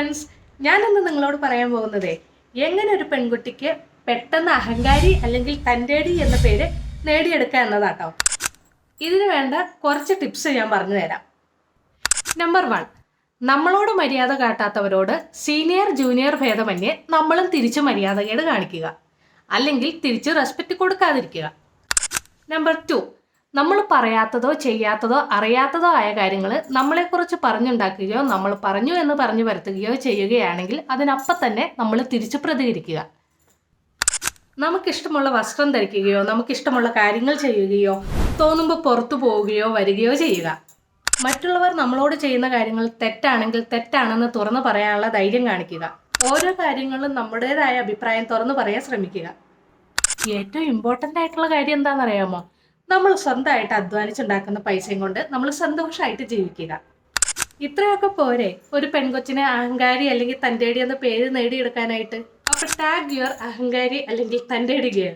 Friends ഞാനിന്ന് നിങ്ങളോട് പറയാൻ പോകുന്നതേ എങ്ങനെ ഒരു പെൺകുട്ടിക്ക് പെട്ടെന്ന് അഹങ്കാരി അല്ലെങ്കിൽ തന്റെടി എന്ന പേര് നേടിയെടുക്കുക എന്നതാട്ടോ. ഇതിന് വേണ്ട കുറച്ച് ടിപ്സ് ഞാൻ പറഞ്ഞു തരാം. നമ്പർ വൺ നമ്മളോട് മര്യാദ കാട്ടാത്തവരോട് സീനിയർ ജൂനിയർ ഭേദമന്യേ നമ്മളും തിരിച്ച് മര്യാദകേട് കാണിക്കുക. അല്ലെങ്കിൽ തിരിച്ച് റെസ്പെക്റ്റ് കൊടുക്കാതിരിക്കുക. നമ്പർ ടു നമ്മൾ പറയാത്തതോ ചെയ്യാത്തതോ അറിയാത്തതോ ആയ കാര്യങ്ങൾ നമ്മളെക്കുറിച്ച് പറഞ്ഞുണ്ടാക്കുകയോ നമ്മൾ പറഞ്ഞു എന്ന് പറഞ്ഞു വരുത്തുകയോ ചെയ്യുകയാണെങ്കിൽ അതിനപ്പം തന്നെ നമ്മൾ തിരിച്ചു പ്രതികരിക്കുക. നമുക്കിഷ്ടമുള്ള വസ്ത്രം ധരിക്കുകയോ നമുക്കിഷ്ടമുള്ള കാര്യങ്ങൾ ചെയ്യുകയോ തോന്നുമ്പോൾ പുറത്തു പോവുകയോ വരികയോ ചെയ്യുക. മറ്റുള്ളവർ നമ്മളോട് ചെയ്യുന്ന കാര്യങ്ങൾ തെറ്റാണെങ്കിൽ തെറ്റാണെന്ന് തുറന്നു പറയാനുള്ള ധൈര്യം കാണിക്കുക. ഓരോ കാര്യങ്ങളും നമ്മുടേതായ അഭിപ്രായം തുറന്നു പറയാൻ ശ്രമിക്കുക. ഏറ്റവും ഇമ്പോർട്ടന്റ് ആയിട്ടുള്ള കാര്യം എന്താണെന്നറിയാമോ? നമ്മൾ സ്വന്തമായിട്ട് അധ്വാനിച്ചുണ്ടാക്കുന്ന പൈസയും കൊണ്ട് നമ്മൾ സന്തോഷമായിട്ട് ജീവിക്കുക. ഇത്രയൊക്കെ പോരെ? ഒരു പെൺകൊച്ചിനെ അഹങ്കാരി അല്ലെങ്കിൽ തന്റെടി എന്ന പേര് നേടിയെടുക്കാനായിട്ട്? അപ്പൊ ടാഗ് യുവർ അഹങ്കാരി അല്ലെങ്കിൽ തന്റെടി ഗേൾ